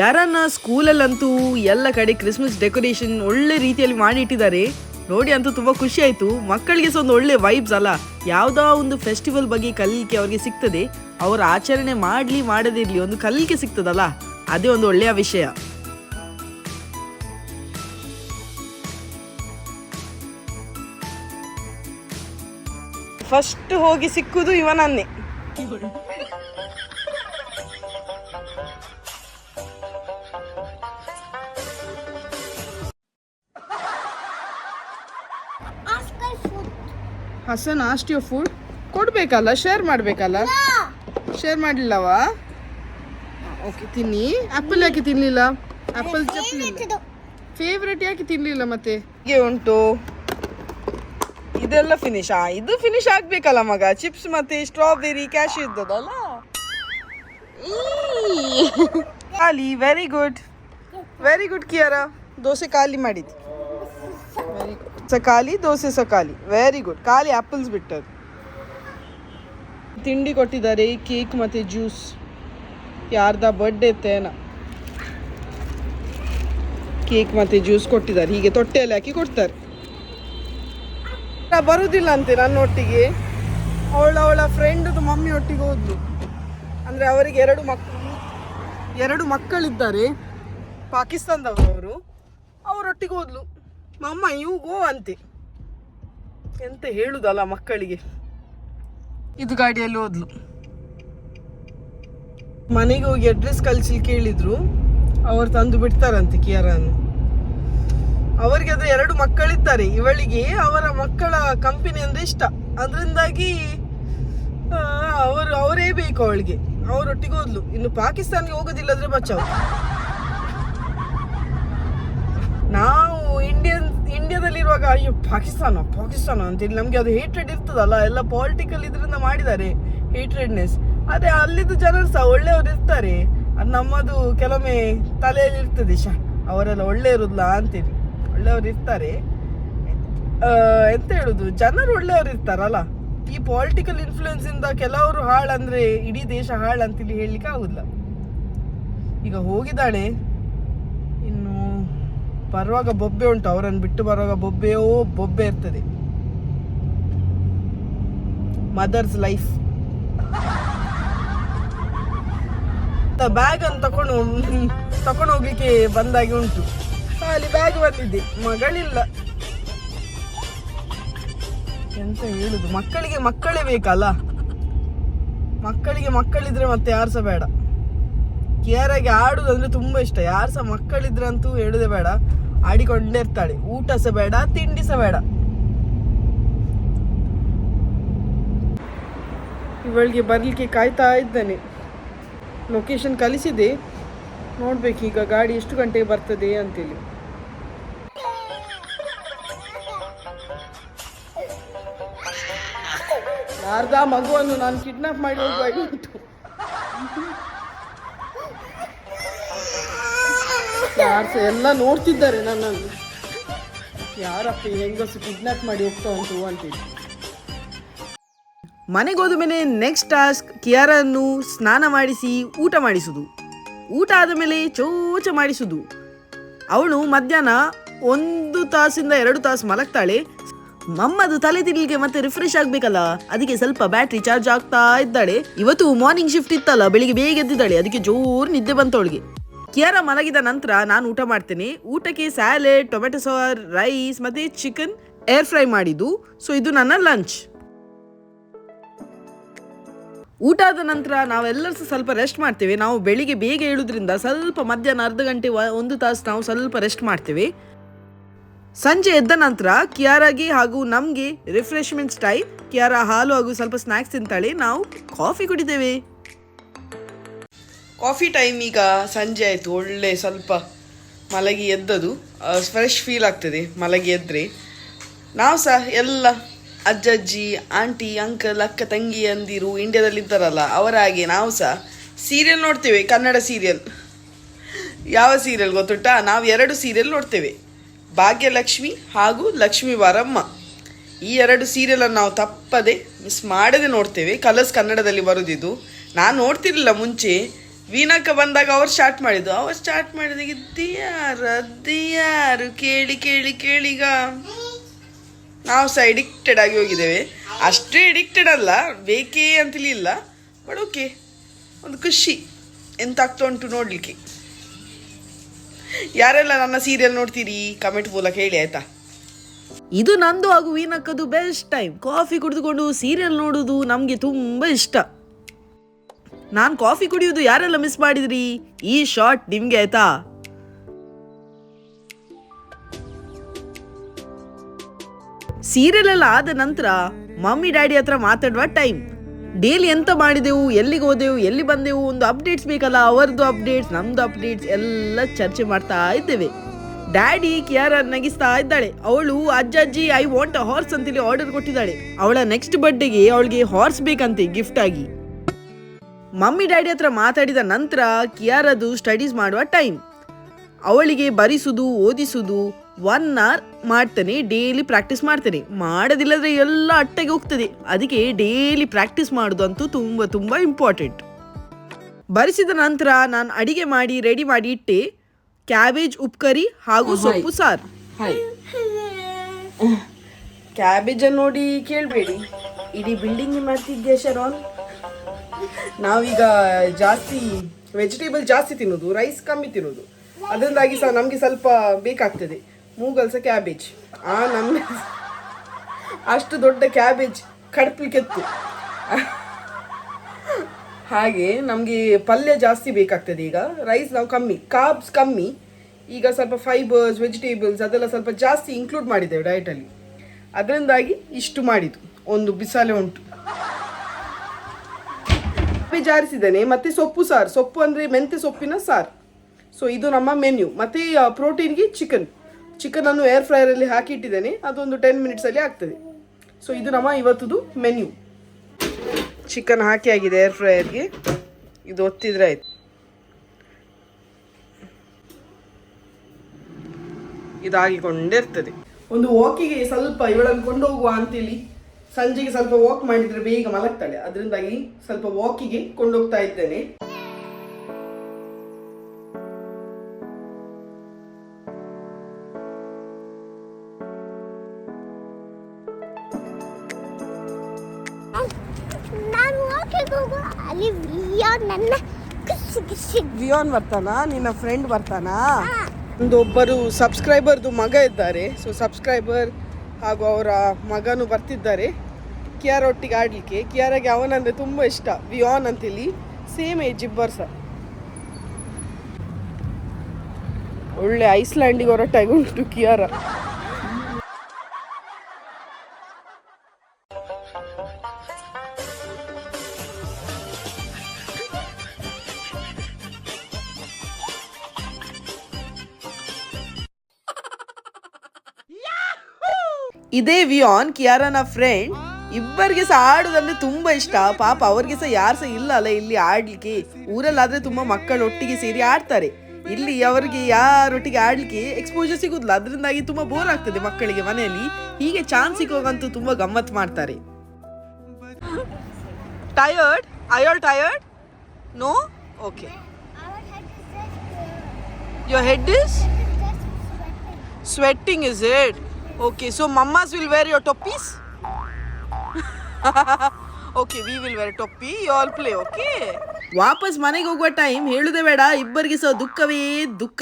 ಯಾರನ್ನ ಸ್ಕೂಲಲ್ಲಂತೂ ಎಲ್ಲ ಕಡೆ ಕ್ರಿಸ್ಮಸ್ ಡೆಕೋರೇಷನ್ ಒಳ್ಳೆ ರೀತಿಯಲ್ಲಿ ಮಾಡಿಟ್ಟಿದ್ದಾರೆ ನೋಡಿ ಅಂತೂ ತುಂಬ ಖುಷಿ ಆಯಿತು. ಮಕ್ಕಳಿಗೆ ಸಹ ಒಂದು ಒಳ್ಳೆ ವೈಬ್ಸ್ ಅಲ್ಲ. ಯಾವುದೋ ಒಂದು ಫೆಸ್ಟಿವಲ್ ಬಗ್ಗೆ ಕಲಿಕೆ ಅವ್ರಿಗೆ ಸಿಗ್ತದೆ. ಅವರ ಆಚರಣೆ ಮಾಡಲಿ ಮಾಡದಿರಲಿ ಒಂದು ಕಲಿಕೆ ಸಿಗ್ತದಲ್ಲ? ಅದೇ ಒಂದು ಒಳ್ಳೆಯ ವಿಷಯ. ಫಸ್ಟ್ ಹೋಗಿ ಸಿಕ್ಕುದು ಇವನನ್ನೇ. ಹಸನ್ ಆಸ್ಟ್ ಯು ಫುಡ್ ಕೊಡ್ಬೇಕಲ್ಲ ಶೇರ್ ಮಾಡಬೇಕಲ್ಲ? ಶೇರ್ ಮಾಡಲಿಲ್ಲವಾ? ಓಕೆ ತಿನ್ನಿ. ಆ್ಯಪಲ್ ಯಾಕೆ ತಿನ್ನಲಿಲ್ಲ ಆ್ಯಪಲ್ ಚಪ್ಲಿ ಫೇವ್ರೆಟ್ ಯಾಕೆ ತಿನ್ನಲಿಲ್ಲ ಮತ್ತೆ? ಹೀಗೆ ಉಂಟು. ಇದೆಲ್ಲ ಫಿನಿಶ್ ಆ? ಇದು ಫಿನಿಶ್ ಆಗ್ಬೇಕಲ್ಲ ಮಗ. ಚಿಪ್ಸ್ ಮತ್ತೆ ಸ್ಟ್ರಾಬೆರಿ ಕ್ಯಾಶ್ ಇದ್ದದಲ್ಲ ಖಾಲಿ. Very good very good Kiara dosa ಖಾಲಿ ಮಾಡಿದ್ದು. ಗುಡ್ ಸಕಾಲಿ, ದೋಸೆ ಸಕಾಲಿ. ವೆರಿ ಗುಡ್ ಖಾಲಿ ಆ್ಯಪಲ್ಸ್ ಬಿಟ್ಟದ್ದು. ತಿಂಡಿ ಕೊಟ್ಟಿದ್ದಾರೆ ಕೇಕ್ ಮತ್ತು ಜ್ಯೂಸ್ ಯಾರ್ದ ಬರ್ಡೇ ತೇನ. ಕೇಕ್ ಮತ್ತು ಜ್ಯೂಸ್ ಕೊಟ್ಟಿದ್ದಾರೆ. ಹೀಗೆ ತೊಟ್ಟೆಯಲ್ಲಿ ಹಾಕಿ ಕೊಡ್ತಾರೆ. ಬರುವುದಿಲ್ಲ ಅಂತೆ ನನ್ನೊಟ್ಟಿಗೆ ಅವಳ ಅವಳ ಫ್ರೆಂಡದು ಮಮ್ಮಿ ಒಟ್ಟಿಗೆ ಹೋದ್ಲು. ಅಂದರೆ ಅವರಿಗೆ ಎರಡು ಮಕ್ಕಳು, ಎರಡು ಮಕ್ಕಳಿದ್ದಾರೆ. ಪಾಕಿಸ್ತಾನದವರು ಅವರೊಟ್ಟಿಗೆ ಹೋದ್ಲು. ಮಮ್ಮ ಇವು ಗೋ ಅಂತೆ. ಎಂತ ಹೇಳುದಲ್ಲ ಮಕ್ಕಳಿಗೆ. ಇದು ಗಾಡಿಯಲ್ಲಿ ಹೋದ್ಲು. ಮನೆಗೆ ಹೋಗಿ ಅಡ್ರೆಸ್ ಕಳಿಸಿ ಕೇಳಿದ್ರು. ಅವರು ತಂದು ಬಿಡ್ತಾರಂತೆ ಕಿಯಾರನ್ನು. ಅವರಿಗೆ ಅದು ಎರಡು ಮಕ್ಕಳಿದ್ದಾರೆ. ಇವಳಿಗೆ ಅವರ ಮಕ್ಕಳ ಕಂಪನಿ ಅಂದ್ರೆ ಇಷ್ಟ. ಅದರಿಂದಾಗಿ ಅವರು, ಅವರೇ ಬೇಕು ಅವಳಿಗೆ. ಅವರೊಟ್ಟಿಗೆ ಹೋದ್ಲು. ಇನ್ನು ಪಾಕಿಸ್ತಾನ್ಗೆ ಹೋಗೋದಿಲ್ಲದ್ರೆ ಬಚಾವ್. ನಾವು ಇಂಡಿಯನ್ ಇಂಡಿಯಾದಲ್ಲಿರುವಾಗ ಅಯ್ಯೋ, ಪಾಕಿಸ್ತಾನ ಪಾಕಿಸ್ತಾನ ಅಂತೇಳಿ ನಮಗೆ ಅದು ಹೇಟ್ರೆಡ್ ಇರ್ತದಲ್ಲ, ಎಲ್ಲ ಪಾಲಿಟಿಕಲ್ ಇದರಿಂದ ಮಾಡಿದ್ದಾರೆ ಹೇಟ್ರೆಡ್ನೆಸ್ ಅದೇ ಅಲ್ಲಿದ್ದು ಜನರು ಸಹ ಒಳ್ಳೆಯವರು ಇರ್ತಾರೆ. ಅದು ನಮ್ಮದು ಕೆಲವೊಮ್ಮೆ ತಲೆಯಲ್ಲಿ ಇರ್ತದೆ, ಶ, ಅವರೆಲ್ಲ ಒಳ್ಳೆ ಇರುದಿಲ್ಲ ಅಂತೇಳಿ ಒಳ್ಳೆಯವರು ಇರ್ತಾರೆ. ಎಂತ ಹೇಳುದು? ಜನರು ಒಳ್ಳೆಯವರು ಇರ್ತಾರಲ್ಲ. ಈ ಪೊಲಿಟಿಕಲ್ ಇನ್ಫ್ಲೂಯೆನ್ಸ್ ಇಂದ ಕೆಲವರು ಹಾಳಂದ್ರೆ ಇಡೀ ದೇಶ ಹಾಳಂತೇಳಿ ಹೇಳಲಿಕ್ಕೆ ಆಗುದಿಲ್ಲ ಈಗ ಹೋಗಿದ್ದಾಳೆ ಬರುವಾಗ ಬೊಬ್ಬೆ ಉಂಟು, ಅವರನ್ನು ಬಿಟ್ಟು ಬರುವಾಗ ಬೊಬ್ಬೆಯೋ ಬೊಬ್ಬೆ ಇರ್ತದೆ. ಮದರ್ಸ್ ಲೈಫ್ ಬ್ಯಾಗ್ ಅನ್ನು ತಕೊಂಡು [LAUGHS] ತಕೊಂಡು ಹೋಗ್ಲಿಕ್ಕೆ ಬಂದಾಗೆ ಉಂಟು. ಅಲ್ಲಿ ಬ್ಯಾಗ್ ಬಂದಿದ್ದೆ ಮಗಳಿಲ್ಲ. ಎಂತ ಹೇಳುದು? ಮಕ್ಕಳಿಗೆ ಮಕ್ಕಳೇ ಬೇಕಲ್ಲ? ಮಕ್ಕಳಿಗೆ ಮಕ್ಕಳಿದ್ರೆ ಮತ್ತೆ ಯಾರು ಸಹ ಬೇಡ. ಕೇರಾಗಿ ಆಡುದು ಅಂದ್ರೆ ತುಂಬಾ ಇಷ್ಟ. ಯಾರು ಸಹ ಮಕ್ಕಳಿದ್ರಂತೂ ಹೇಳುದೇ ಬೇಡ. ಆಡಿಕೊಂಡೇ ಇರ್ತಾಳೆ. ಊಟ ಸಹ ಬೇಡ, ತಿಂಡಿ ಸಹ ಬೇಡ. ಇವಳಿಗೆ ಬರಲಿಕ್ಕೆ ಕಾಯ್ತಾ ಇದ್ದಾನೆ. ಲೊಕೇಶನ್ ಕಳಿಸಿದೆ ನೋಡ್ಬೇಕು ಈಗ ಗಾಡಿ ಎಷ್ಟು ಗಂಟೆಗೆ ಬರ್ತದೆ ಅಂತೇಳಿ. ಯಾರ್ದ ಮಗುವನ್ನು ನಾನು ಕಿಡ್ನಾಪ್ ಮಾಡಿ ಹೋಗುವಾಗ ಸಹ ಎಲ್ಲ ನೋಡ್ತಿದ್ದಾರೆ ನನ್ನನ್ನು. ಯಾರಪ್ಪ ಹೆಂಗಸು ಕಿಡ್ನಾಪ್ ಮಾಡಿ ಹೋಗ್ತಾ ಉಂಟು ಅಂತೇಳಿ ಮನೆಗೆ ಹೋದ ಮೇಲೆ ನೆಕ್ಸ್ಟ್ ಟಾಸ್ಕ್ ಕಿಯಾರನ್ನು ಸ್ನಾನ ಮಾಡಿಸಿ ಊಟ ಮಾಡಿಸುದು. ಊಟ ಆದ ಮೇಲೆ ಚೋಚ ಮಾಡಿಸುದು. ಅವಳು ಮಧ್ಯಾಹ್ನ ಒಂದು ತಾಸಿಂದ ಎರಡು ತಾಸು ಮಲಗ್ತಾಳೆ. ಮಮ್ಮದು ತಲೆ ತಿರ್ಲಿಕ್ಕೆ ಮತ್ತೆ ರಿಫ್ರೆಶ್ ಆಗ್ಬೇಕಲ್ಲ, ಅದಕ್ಕೆ ಸ್ವಲ್ಪ ಬ್ಯಾಟ್ರಿ ಚಾರ್ಜ್ ಆಗ್ತಾ ಇದ್ದಾಳೆ. ಇವತ್ತು ಮಾರ್ನಿಂಗ್ ಶಿಫ್ಟ್ ಇತ್ತಲ್ಲ, ಬೆಳಿಗ್ಗೆ ಬೇಗ ಎದ್ದಿದ್ದಾಳೆ, ಅದಕ್ಕೆ ಜೋರು ನಿದ್ದೆ ಬಂತು ಅವಳಿಗೆ. ಕಿಯಾರ ಮಲಗಿದ ನಂತರ ನಾನು ಊಟ ಮಾಡ್ತೀನಿ. ಊಟಕ್ಕೆ ಸ್ಯಾಲೆಡ್ ಟೊಮೆಟೊ ಸಾರ್ ರೈಸ್ ಮತ್ತೆ ಚಿಕನ್ ಏರ್ ಫ್ರೈ ಮಾಡಿದ್ದು. ಸೊ ಇದು ನನ್ನ ಲಂಚ್ ಊಟ ಆದ ನಂತರ ನಾವೆಲ್ಲರೂ ಸ್ವಲ್ಪ ರೆಸ್ಟ್ ಮಾಡ್ತೇವೆ. ನಾವು ಬೆಳಿಗ್ಗೆ ಬೇಗ ಏಳೋದ್ರಿಂದ ಸ್ವಲ್ಪ ಮಧ್ಯಾಹ್ನ ಅರ್ಧ ಗಂಟೆ ಒಂದು ತಾಸು ನಾವು ಸ್ವಲ್ಪ ರೆಸ್ಟ್ ಮಾಡ್ತೇವೆ. ಸಂಜೆ ಎದ್ದ ನಂತರ ಕಿಯಾರಾಗೆ ಹಾಗೂ ನಮಗೆ ರಿಫ್ರೆಶ್ಮೆಂಟ್ಸ್ ಟೈಪ್ ಕಿಯಾರ ಹಾಲು ಹಾಗೂ ಸ್ವಲ್ಪ ಸ್ನ್ಯಾಕ್ಸ್ ತಿಂತಾಳೆ. ನಾವು ಕಾಫಿ ಕುಡಿತೇವೆ. ಕಾಫಿ ಟೈಮ್ ಈಗ ಸಂಜೆ ಆಯಿತು, ಒಳ್ಳೆ ಸ್ವಲ್ಪ ಮಲಗಿ ಎದ್ದದು. ಫ್ರೆಶ್ ಫೀಲ್ ಆಗ್ತದೆ, ಮಲಗಿ ಎದ್ರೆ. ನಾವು ಸಹ ಎಲ್ಲ ಅಜ್ಜಜ್ಜಿ ಆಂಟಿ ಅಂಕಲ್ ಅಕ್ಕ, ತಂಗಿ, ಅಂದಿರು ಇಂಡಿಯಾದಲ್ಲಿ ಇದ್ದಾರಲ್ಲ, ಅವರ ಹಾಗೆ ನಾವು ಸಹ ಸೀರಿಯಲ್ ನೋಡ್ತೇವೆ, ಕನ್ನಡ ಸೀರಿಯಲ್ ಯಾವ ಸೀರಿಯಲ್ ಗೊತ್ತುಂಟಾ? ನಾವು ಎರಡು ಸೀರಿಯಲ್ ನೋಡ್ತೇವೆ. ಭಾಗ್ಯಲಕ್ಷ್ಮಿ ಹಾಗೂ ಲಕ್ಷ್ಮಿ ವಾರಮ್ಮ ಈ ಎರಡು ಸೀರಿಯಲನ್ನು ನಾವು ತಪ್ಪದೆ ಮಿಸ್ ಮಾಡದೆ ನೋಡ್ತೇವೆ. ಕಲರ್ಸ್ ಕನ್ನಡದಲ್ಲಿ ಬರುದಿದ್ದು. ನಾನು ನೋಡ್ತಿರಲಿಲ್ಲ ಮುಂಚೆ. ವೀಣಕ್ಕ ಬಂದಾಗ ಅವ್ರು ಸ್ಟಾರ್ಟ್ ಮಾಡಿದ್ದು. ಅವ್ರು ಸ್ಟಾರ್ಟ್ ಮಾಡಿದಾಗ ಇದ್ಯಾರು ಅದ್ದಿಯಾರು ಕೇಳಿ ಕೇಳಿ ಕೇಳಿಗ ನಾವು ಸಹ ಎಡಿಕ್ಟೆಡ್ ಆಗಿ ಹೋಗಿದ್ದೇವೆ. ಅಷ್ಟೇ ಎಡಿಕ್ಟೆಡ್ ಅಲ್ಲ, ಬೇಕೇ ಅಂತೇಳಿ ಇಲ್ಲ ಬಟ್ ಓಕೆ ಒಂದು ಖುಷಿ. ಎಂತ ಆಗ್ತಾ ಉಂಟು ನೋಡಲಿಕ್ಕೆ. ಯಾರೆಲ್ಲ ನನ್ನ ಸೀರಿಯಲ್ ನೋಡ್ತೀರಿ? ಕಮೆಂಟ್ ಮೂಲಕ ಹೇಳಿ, ಆಯ್ತಾ? ಇದು ನಂದು ಹಾಗೂ ವೀನಕ್ಕದು ಬೆಸ್ಟ್ ಟೈಮ್ ಕಾಫಿ ಕುಡಿದುಕೊಂಡು ಸೀರಿಯಲ್ ನೋಡುವುದು ನಮಗೆ ತುಂಬ ಇಷ್ಟ. ನಾನು ಕಾಫಿ ಕುಡಿಯೋದು ಯಾರೆಲ್ಲ ಮಿಸ್ ಮಾಡಿದ್ರಿ? ಈ ಶಾರ್ಟ್ ನಿಮ್ಗೆ ಆಯ್ತಾ? ಸೀರಿಯಲ್ ಆದ ನಂತರ ಮಮ್ಮಿ, ಡ್ಯಾಡಿ ಹತ್ರ ಮಾತಾಡುವ ಟೈಮ್. ಡೈಲಿ ಎಂತ ಮಾಡಿದೆವು, ಎಲ್ಲಿಗೆ ಹೋದೆವು, ಎಲ್ಲಿ ಬಂದೆವು, ಒಂದು ಅಪ್ಡೇಟ್ಸ್ ಬೇಕಲ್ಲ, ಅವರದ್ದು ಅಪ್ಡೇಟ್ಸ್, ನಮ್ದು ಅಪ್ಡೇಟ್ಸ್ ಎಲ್ಲ ಚರ್ಚೆ ಮಾಡ್ತಾ ಇದ್ದೇವೆ. ಡ್ಯಾಡಿ ಕಿಯಾರ ನಗಿಸ್ತಾ ಇದ್ದಾಳೆ. ಅವಳು, ಅಜ್ಜ, ಅಜ್ಜಿ ಐ ವಾಂಟ್ ಅ ಹಾರ್ಸ್ ಅಂತೇಳಿ ಆರ್ಡರ್ ಕೊಟ್ಟಿದ್ದಾಳೆ. ಅವಳ ನೆಕ್ಸ್ಟ್ ಬರ್ಡೇಗೆ ಅವಳಿಗೆ ಹಾರ್ಸ್ ಬೇಕಂತೆ ಗಿಫ್ಟ್ ಆಗಿ. ಮಮ್ಮಿ ಡ್ಯಾಡಿ ಹತ್ರ ಮಾತಾಡಿದ ನಂತರ ಕಿಯಾರದು ಸ್ಟಡೀಸ್ ಮಾಡುವ ಟೈಮ್. ಅವಳಿಗೆ ಬರಿಸುದು ಓದಿಸುದು ಒನ್ ಅವರ್ ಮಾಡ್ತಾನೆ ಡೈಲಿ ಪ್ರಾಕ್ಟೀಸ್ ಮಾಡ್ತಾನೆ. ಮಾಡೋದಿಲ್ಲದ್ರೆ ಎಲ್ಲ ಅಟ್ಟೆಗೆ ಹೋಗ್ತದೆ. ಅದಕ್ಕೆ ಡೈಲಿ ಪ್ರಾಕ್ಟೀಸ್ ಮಾಡೋದಂತೂ ತುಂಬ ತುಂಬ ಇಂಪಾರ್ಟೆಂಟ್ ಬರಿಸಿದ ನಂತರ ನಾನು ಅಡಿಗೆ ಮಾಡಿ ರೆಡಿ ಮಾಡಿ ಇಟ್ಟೆ. ಕ್ಯಾಬೇಜ್ ಉಪ್ಕರಿ ಹಾಗೂ ಸೊಪ್ಪು ಸಾರು. ಕ್ಯಾಬೇಜ್ ನೋಡಿ ಕೇಳಬೇಡಿ. ಇಡೀ ಬಿಲ್ಡಿಂಗ್ ಮಾಡ್ತಿದ್ದೆ ಶರೋನ್ ನಾವೀಗ ಜಾಸ್ತಿ ವೆಜಿಟೇಬಲ್ ಜಾಸ್ತಿ ತಿನ್ನೋದು ರೈಸ್ ಕಮ್ಮಿ ತಿನ್ನೋದು. ಅದರಿಂದಾಗಿ ಸಹ ನಮಗೆ ಸ್ವಲ್ಪ ಬೇಕಾಗ್ತದೆ. ಮೂಗಲ್ಸ ಕ್ಯಾಬೇಜ್ ಆ ನಮ್ಮ [LAUGHS] ಅಷ್ಟು ದೊಡ್ಡ ಕ್ಯಾಬೇಜ್ ಕಡ್ಪಲಿಕ್ಕೆತ್ತು ಹಾಗೆ ನಮಗೆ ಪಲ್ಯ ಜಾಸ್ತಿ ಬೇಕಾಗ್ತದೆ ಈಗ. ರೈಸ್ ನಾವು ಕಮ್ಮಿ ಕಾಬ್ಸ್ ಕಮ್ಮಿ. ಈಗ ಸ್ವಲ್ಪ ಫೈಬರ್ಸ್ ವೆಜಿಟೇಬಲ್ಸ್ ಅದೆಲ್ಲ ಸ್ವಲ್ಪ ಜಾಸ್ತಿ ಇನ್ಕ್ಲೂಡ್ ಮಾಡಿದ್ದೇವೆ ಡಯಟಲ್ಲಿ ಅದರಿಂದಾಗಿ ಇಷ್ಟು ಮಾಡಿದ್ದು. ಒಂದು ಬಿಸಾಲೆ ಉಂಟು. ಜಾರಿಸಿದ್ದೇನೆ, ಮತ್ತೆ ಸೊಪ್ಪು ಸಾರು. ಸೊಪ್ಪು ಅಂದರೆ ಮೆಂತ್ಯ ಸೊಪ್ಪಿನ ಸಾರು. ಸೊ ಇದು ನಮ್ಮ ಮೆನ್ಯು ಮತ್ತು ಪ್ರೋಟೀನ್ಗೆ ಚಿಕನ್ ಚಿಕನನ್ನು ಏರ್ ಫ್ರೈಯರಲ್ಲಿ ಹಾಕಿ ಇಟ್ಟಿದ್ದೇನೆ ಅದೊಂದು ಟೆನ್ ಮಿನಿಟ್ಸಲ್ಲಿ ಆಗ್ತದೆ. ಸೊ ಇದು ನಮ್ಮ ಇವತ್ತದು ಮೆನ್ಯು ಚಿಕನ್ ಹಾಕಿ ಆಗಿದೆ ಏರ್ ಫ್ರೈಯರ್ಗೆ ಇದು ಒತ್ತಿದ್ರೆ ಆಯ್ತು. ಇದಾಗಿಕೊಂಡೇ ಇರ್ತದೆ ಒಂದು ವಾಕಿಗೆ ಸ್ವಲ್ಪ ಇವಳನ್ನು ಕೊಂಡೋಗುವ ಅಂತೇಳಿ. ಸಂಜೆಗೆ ಸ್ವಲ್ಪ ವಾಕ್ ಮಾಡಿದ್ರೆ ಬೇಗ ಮಲಗ್ತಾಳೆ. ಅದರಿಂದಾಗಿ ಸ್ವಲ್ಪ ವಾಕಿಗೆ ಕೊಂಡೋಗ್ತಾ ಇದ್ದೇನೆ. ವಿಯಾನ್ ಬರ್ತಾನಾ? ನಿನ್ನ ಫ್ರೆಂಡ್ ಬರ್ತಾನಾ? ಒಂದು ಒಬ್ಬರು ಸಬ್ಸ್ಕ್ರೈಬರ್ದು ಮಗ ಇದ್ದಾರೆ. ಸೊ ಸಬ್ಸ್ಕ್ರೈಬರ್ ಹಾಗೂ ಅವರ ಮಗನು ಬರ್ತಿದ್ದಾರೆ. ಕಿಯಾರ ಒಟ್ಟಿಗೆ ಆಡಲಿಕ್ಕೆ. ಕಿಯಾರಾಗೆ ಅವನಂದ್ರೆ ತುಂಬ ಇಷ್ಟ. ವಿಯಾನ್ ಅಂತೇಳಿ ಸೇಮ್ ಏಜ್ ಇಬ್ಬರು ಸಹ ಒಳ್ಳೆ ಐಸ್ಲ್ಯಾಂಡಿಗೆ ಹೊರಟಾಗಿ ಉಂಟು ಕಿಯಾರ. ಇದೇ ವಿಯಾನ್, ಕಿಯಾರನ ಫ್ರೆಂಡ್. ಇಬ್ಬರಿಗೆ ಸಹ ಆಡೋದಂದ್ರೆ ತುಂಬಾ ಇಷ್ಟ. ಪಾಪ ಅವ್ರಿಗೆ ಸಹ ಯಾರು ಸಹ ಇಲ್ಲ ಅಲ್ಲ ಇಲ್ಲಿ ಆಡ್ಲಿಕ್ಕೆ. ಊರಲ್ಲಾದ್ರೆ ತುಂಬಾ ಮಕ್ಕಳು ಒಟ್ಟಿಗೆ ಸೇರಿ ಆಡ್ತಾರೆ. ಇಲ್ಲಿ ಅವರಿಗೆ ಯಾರೊಟ್ಟಿಗೆ ಆಡ್ಲಿಕ್ಕೆ ಎಕ್ಸ್ಪೋಜರ್ ಸಿಗುದಿಲ್ಲ. ಅದರಿಂದಾಗಿ ತುಂಬಾ ಬೋರ್ ಆಗ್ತದೆ ಮಕ್ಕಳಿಗೆ ಮನೆಯಲ್ಲಿ. ಹೀಗೆ ಚಾನ್ಸ್ ಸಿಗೋಗಂತೂ ತುಂಬಾ ಗಮ್ಮತ್ ಮಾಡ್ತಾರೆ. Tired I all tired no okay your head is sweating is it? Okay so mummies will wear your toppis [LAUGHS] okay we will wear toppy. You all play okay? ವಾಪಸ್ ಮನೆಗೆ ಹೋಗುವ ಟೈಮ್ ಹೇಳುದೇ ಬೇಡ. ಇಬ್ಬರಿಗೆ ಸಹ ದುಃಖವೇ ದುಃಖ.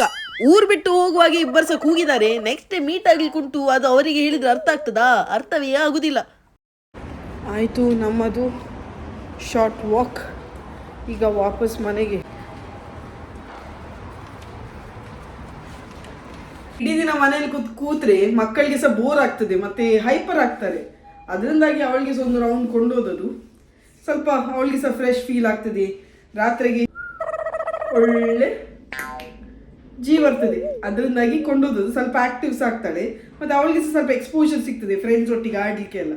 ಊರ್ ಬಿಟ್ಟು ಹೋಗುವಾಗ ಇಬ್ಬರು ಸಹ ಕೂಗಿದ್ದಾರೆ. ನೆಕ್ಸ್ಟ್ ಡೇ ಮೀಟ್ ಆಗ್ಲಿಕ್ಕುಂಟು ಅದು ಅವರಿಗೆ ಹೇಳಿದ್ರೆ ಅರ್ಥ ಆಗ್ತದಾ? ಅರ್ಥವೇ ಆಗುದಿಲ್ಲ. ಆಯಿತು ನಮ್ಮದು ಶಾರ್ಟ್ ವಾಕ್ ಈಗ ವಾಪಸ್ ಮನೆಗೆ. ಇಡೀ ದಿನ ಮನೆಯಲ್ಲಿ ಕೂತ್ ಕೂತ್ರೆ ಮಕ್ಕಳಿಗೆ ಸಹ ಬೋರ್ ಆಗ್ತದೆ, ಮತ್ತೆ ಹೈಪರ್ ಆಗ್ತಾರೆ. ಅದರಿಂದಾಗಿ ಅವಳಿಗೆ ಸಹ ಒಂದು ರೌಂಡ್ ಕೊಂಡೋದದು. ಸ್ವಲ್ಪ ಅವಳಿಗೆ ಸಹ ಫ್ರೆಶ್ ಫೀಲ್ ಆಗ್ತದೆ. ರಾತ್ರಿಗೆ ಒಳ್ಳೆ ಜೀವ ಬರ್ತದೆ ಅದರಿಂದಾಗಿ ಕೊಂಡೋದದು. ಸ್ವಲ್ಪ ಆಕ್ಟಿವ್ಸ್ ಆಗ್ತಾಳೆ. ಮತ್ತೆ ಅವಳಿಗೆ ಸಹ ಸ್ವಲ್ಪ ಎಕ್ಸ್ಪೋಜರ್ ಸಿಗ್ತದೆ ಫ್ರೆಂಡ್ಸ್ ಒಟ್ಟಿಗೆ ಆಡ್ಲಿಕ್ಕೆ ಎಲ್ಲ.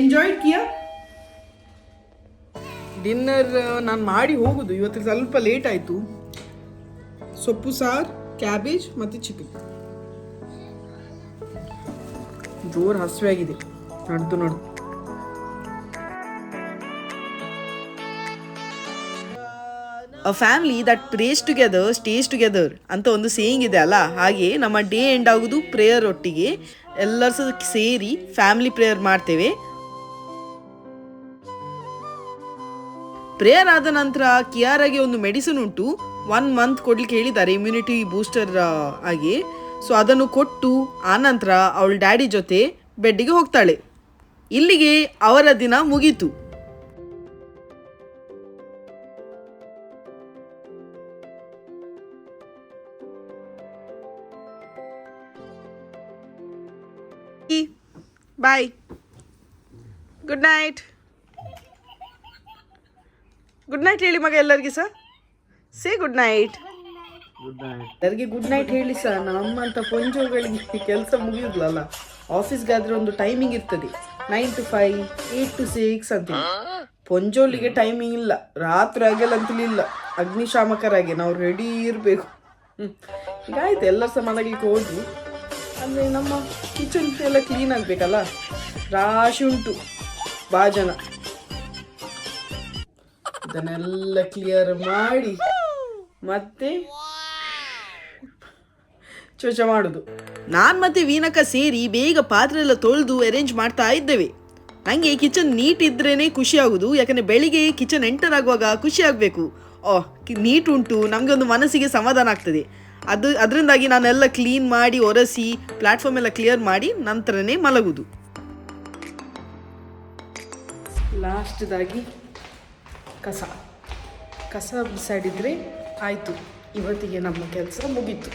ಎಂಜಾಯ್ ಕಿಯಾ? ಡಿನ್ನರ್ ನಾನು ಮಾಡಿ ಹೋಗುದು. ಇವತ್ತು ಸ್ವಲ್ಪ ಲೇಟ್ ಆಯಿತು. ಸೊಪ್ಪು, ಸಾರು? ಕ್ಯಾಬೇಜ್ ಮತ್ತು ಚಿಕನ್. ಜೋರು ಹಸಿವೆ ಆಗಿದೆ ನಡ್ದು a family that prays together stays together ಅಂತ ಒಂದು ಸೇಯಿಂಗ್ ಇದೆ ಅಲ್ಲ? ಹಾಗೆ ನಮ್ಮ ಡೇ ಎಂಡ್ ಆಗೋದು ಪ್ರೇಯರ್ ಒಟ್ಟಿಗೆ. ಎಲ್ಲರೂ ಸಹ ಸೇರಿ ಫ್ಯಾಮಿಲಿ ಪ್ರೇಯರ್ ಮಾಡ್ತೇವೆ. ಪ್ರೇಯರ್ ಆದ ನಂತರ ಕಿಯಾರಾಗೆ ಒಂದು ಮೆಡಿಸಿನ್ ಉಂಟು. ಒನ್ ಮಂತ್ ಕೊಡ್ಲಿಕ್ಕೆ ಹೇಳಿದ್ದಾರೆ ಇಮ್ಯುನಿಟಿ ಬೂಸ್ಟರ್ ಆಗಿ. ಸೊ ಅದನ್ನು ಕೊಟ್ಟು ಆನಂತರ ಅವಳ ಡ್ಯಾಡಿ ಜೊತೆ ಬೆಡ್ಡಿಗೆ ಹೋಗ್ತಾಳೆ. ಇಲ್ಲಿಗೆ ಅವರ ದಿನ ಮುಗೀತು. Bye good night good night ಹೇಳಿ ಮಗ ಎಲ್ಲರಿಗೆ ಸಹ ಸೇ ಗುಡ್ ನೈಟ್ ಎಲ್ಲರಿಗೆ ಗುಡ್ ನೈಟ್ ಹೇಳಿ ಸಹ ನಮ್ಮಂತ ಪೊಂಜೋಗಳಿಗೆ ಕೆಲಸ ಮುಗಿಯುದಿಲ್ಲ ಆಫೀಸ್ಗಾದ್ರೆ ಒಂದು ಟೈಮಿಂಗ್ ಇರ್ತದೆ. Nine to five eight to six ಅಂತ ಪೊಂಜೋಲಿಗೆ ಟೈಮಿಂಗ್ ಇಲ್ಲ. ರಾತ್ರಿ ಆಗಲ್ಲ ಅಂತಲಿಲ್ಲ ಇಲ್ಲ. ಅಗ್ನಿಶಾಮಕರಾಗಿ ನಾವು ರೆಡಿ ಇರಬೇಕು. ಈಗ ಆಯ್ತು ಎಲ್ಲ ಸಹ ಮಲಗಲಿಕ್ಕೆ ಹೋದ್ವಿ ಅಂದರೆ ನಮ್ಮ ಕಿಚನ್ ಎಲ್ಲ ಕ್ಲೀನ್ ಆಗಬೇಕಲ್ಲ? ರಾಶಿ ಉಂಟು. ಬಾ ಜನ. ಇದನ್ನೆಲ್ಲ ಕ್ಲಿಯರ್ ಮಾಡಿ. ಮತ್ತೆ? ಚೋಚ ಮಾಡುದು. ನಾನ್ ಮತ್ತೆ ವೀನಕ್ಕ ಸೇರಿ ಬೇಗ ಪಾತ್ರೆ ಎಲ್ಲ ತೊಳೆದು ಅರೇಂಜ್ ಮಾಡ್ತಾ ಇದ್ದೇವೆ. ನಂಗೆ ಕಿಚನ್ ನೀಟ್ ಇದ್ರೇನೆ ಖುಷಿ ಆಗುದು ಯಾಕಂದ್ರೆ ಬೆಳಿಗ್ಗೆ ಕಿಚನ್ ಎಂಟರ್ ಆಗುವಾಗ ಖುಷಿ ಆಗಬೇಕು. ಓ ನೀಟ್ ಉಂಟು ನಮಗೆ ಒಂದು ಮನಸ್ಸಿಗೆ ಸಮಾಧಾನ ಆಗ್ತದೆ. ಅದು ಅದರಿಂದಾಗಿ ನಾನೆಲ್ಲ ಕ್ಲೀನ್ ಮಾಡಿ ಒರೆಸಿ ಪ್ಲಾಟ್ಫಾರ್ಮ್ ಎಲ್ಲ ಕ್ಲಿಯರ್ ಮಾಡಿ ನಂತರನೇ ಮಲಗುದು. ಲಾಸ್ಟ್ದಾಗಿ ಕಸ. ಕಸ ಬಿಸಾಡಿದರೆ ಆಯಿತು. ಇವತ್ತಿಗೆ ನಮ್ಮ ಕೆಲಸ ಮುಗೀತು.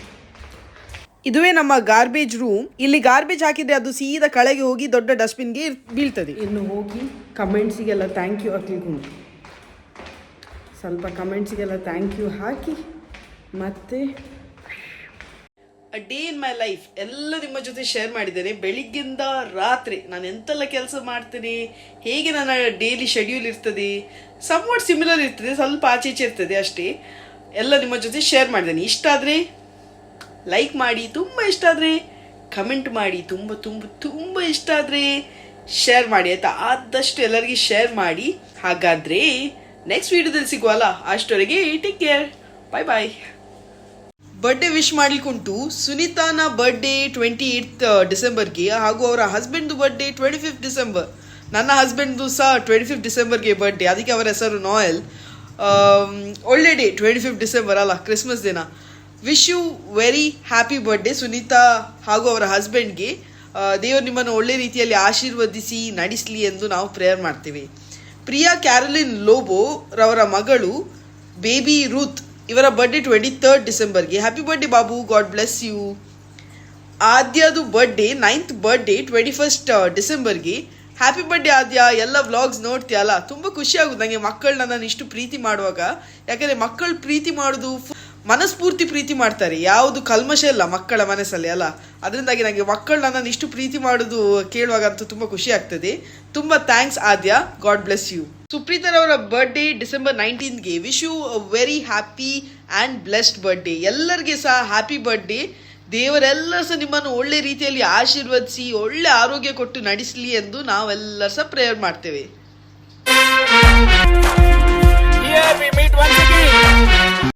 ಇದುವೇ ನಮ್ಮ ಗಾರ್ಬೇಜ್ ರೂಮ್ ಇಲ್ಲಿ ಗಾರ್ಬೇಜ್ ಹಾಕಿದ್ರೆ ಅದು ಸೀದಾ ಕಳೆಗೆ ಹೋಗಿ ದೊಡ್ಡ ಡಸ್ಟ್ಬಿನ್ಗೆ ಬೀಳ್ತದೆ. ಇನ್ನು ಹೋಗಿ ಕಮೆಂಟ್ಸಿಗೆಲ್ಲ ಥ್ಯಾಂಕ್ ಯು ಹಾಕ್ಲಿಕ್ಕೆ ಉಂಟು ಸ್ವಲ್ಪ ಕಮೆಂಟ್ಸಿಗೆಲ್ಲ ಥ್ಯಾಂಕ್ ಯು ಹಾಕಿ ಮತ್ತೆ ಡೇ ಇನ್ ಮೈ ಲೈಫ್ ಎಲ್ಲ ನಿಮ್ಮ ಜೊತೆ ಶೇರ್ ಮಾಡಿದ್ದೇನೆ. ಬೆಳಿಗ್ಗಿಂದ ರಾತ್ರಿ ನಾನು ಎಂತೆಲ್ಲ ಕೆಲಸ ಮಾಡ್ತೇನೆ ಹೇಗೆ ನನ್ನ ಡೈಲಿ ಶೆಡ್ಯೂಲ್ ಇರ್ತದೆ ಸಮ್ವಾಟ್ ಸಿಮಿಲರ್ ಇರ್ತದೆ ಸ್ವಲ್ಪ ಆಚೆ ಈಚೆ ಇರ್ತದೆ ಅಷ್ಟೇ. ಎಲ್ಲ ನಿಮ್ಮ ಜೊತೆ ಶೇರ್ ಮಾಡಿದ್ದೇನೆ ಇಷ್ಟ ಆದರೆ ಲೈಕ್ ಮಾಡಿ, ತುಂಬ ಇಷ್ಟ ಆದರೆ ಕಮೆಂಟ್ ಮಾಡಿ, ತುಂಬ ತುಂಬ ತುಂಬ ಇಷ್ಟ ಆದರೆ ಶೇರ್ ಮಾಡಿ ಆಯಿತಾ? ಆದಷ್ಟು ಎಲ್ಲರಿಗೆ ಶೇರ್ ಮಾಡಿ. ಹಾಗಾದರೆ ನೆಕ್ಸ್ಟ್ ವಿಡಿಯೋದಲ್ಲಿ ಸಿಗುವಲ್ಲ ಅಷ್ಟವರೆಗೆ take care bye bye birthday wish ಮಾಡಲಿಕ್ಕುಂಟು. ಸುನೀತಾನ ಬರ್ಡೇ ಟ್ವೆಂಟಿ ಏಯ್ತ್ ಡಿಸೆಂಬರ್ಗೆ ಹಾಗೂ ಅವರ ಹಸ್ಬೆಂಡ್ದು ಬರ್ಡೇ ಟ್ವೆಂಟಿ ಫಿಫ್ತ್ ಡಿಸೆಂಬರ್ ನನ್ನ ಹಸ್ಬೆಂಡ್ದು ಸಹ ಟ್ವೆಂಟಿ ಫಿಫ್ತ್ ಡಿಸೆಂಬರ್ಗೆ ಬರ್ಡೇ ಅದಕ್ಕೆ ಅವರ ಹೆಸರು ನಾಯಲ್ ಒಳ್ಳೆ ಡೇ ಟ್ವೆಂಟಿ ಫಿಫ್ತ್ ಡಿಸೆಂಬರ್ ಅಲ್ಲ ಕ್ರಿಸ್ಮಸ್ ದಿನ. Wish you very happy birthday Sunita ಹಾಗೂ ಅವರ ಹಸ್ಬೆಂಡ್ಗೆ ದೇವರು ನಿಮ್ಮನ್ನು ಒಳ್ಳೆ ರೀತಿಯಲ್ಲಿ ಆಶೀರ್ವದಿಸಿ, ನಡೆಸಲಿ ಎಂದು ನಾವು ಪ್ರೇಯರ್ ಮಾಡ್ತೀವಿ. ಪ್ರಿಯಾ ಕ್ಯಾರಲಿನ್ ಲೋಬೋ ರವರ ಮಗಳು ಬೇಬಿ ರೂತ್, ಇವರ ಬರ್ಡೇ ಟ್ವೆಂಟಿ ತರ್ಡ್ ಡಿಸೆಂಬರ್ಗೆ happy birthday Babu. God bless you ಆದ್ಯದು birthday ninth birthday twenty first ಡಿಸೆಂಬರ್ಗೆ happy birthday Aadya? ಎಲ್ಲ ವ್ಲಾಗ್ಸ್ ನೋಡ್ತೀಯಲ್ಲ? ತುಂಬ ಖುಷಿ ಆಗುತ್ತೆ ನನಗೆ ಮಕ್ಕಳನ್ನ ನಾನು ಇಷ್ಟು ಪ್ರೀತಿ ಮಾಡುವಾಗ. ಯಾಕಂದ್ರೆ ಮಕ್ಕಳು ಪ್ರೀತಿ ಮಾಡೋದು ಮನಸ್ಫೂರ್ತಿ ಪ್ರೀತಿ ಮಾಡ್ತಾರೆ. ಯಾವುದು ಕಲ್ಮಶ ಇಲ್ಲ ಮಕ್ಕಳ ಮನಸ್ಸಲ್ಲಿ, ಅಲ್ಲ? ಅದರಿಂದಾಗಿ ನನಗೆ ಮಕ್ಕಳನ್ನ ನಾನು ಇಷ್ಟು ಪ್ರೀತಿ ಮಾಡೋದು ಕೇಳುವಾಗ ಅಂತೂ ತುಂಬ ಖುಷಿ ಆಗ್ತದೆ. ತುಂಬ thanks Aadya. God bless you ಸುಪ್ರೀತರವರ birthday December ನೈನ್ಟೀನ್ಗೆ wish you very happy and blessed birthday ಎಲ್ಲರಿಗೆ ಸಹ ಹ್ಯಾಪಿ ಬರ್ಡೇ ದೇವರೆಲ್ಲಸ ಸಹ ನಿಮ್ಮನ್ನು ಒಳ್ಳೆ ರೀತಿಯಲ್ಲಿ ಆಶೀರ್ವದಿಸಿ, ಒಳ್ಳೆ ಆರೋಗ್ಯ ಕೊಟ್ಟು ನಡೆಸಲಿ ಎಂದು ನಾವೆಲ್ಲ ಸಹ ಪ್ರೇಯರ್ ಮಾಡ್ತೇವೆ.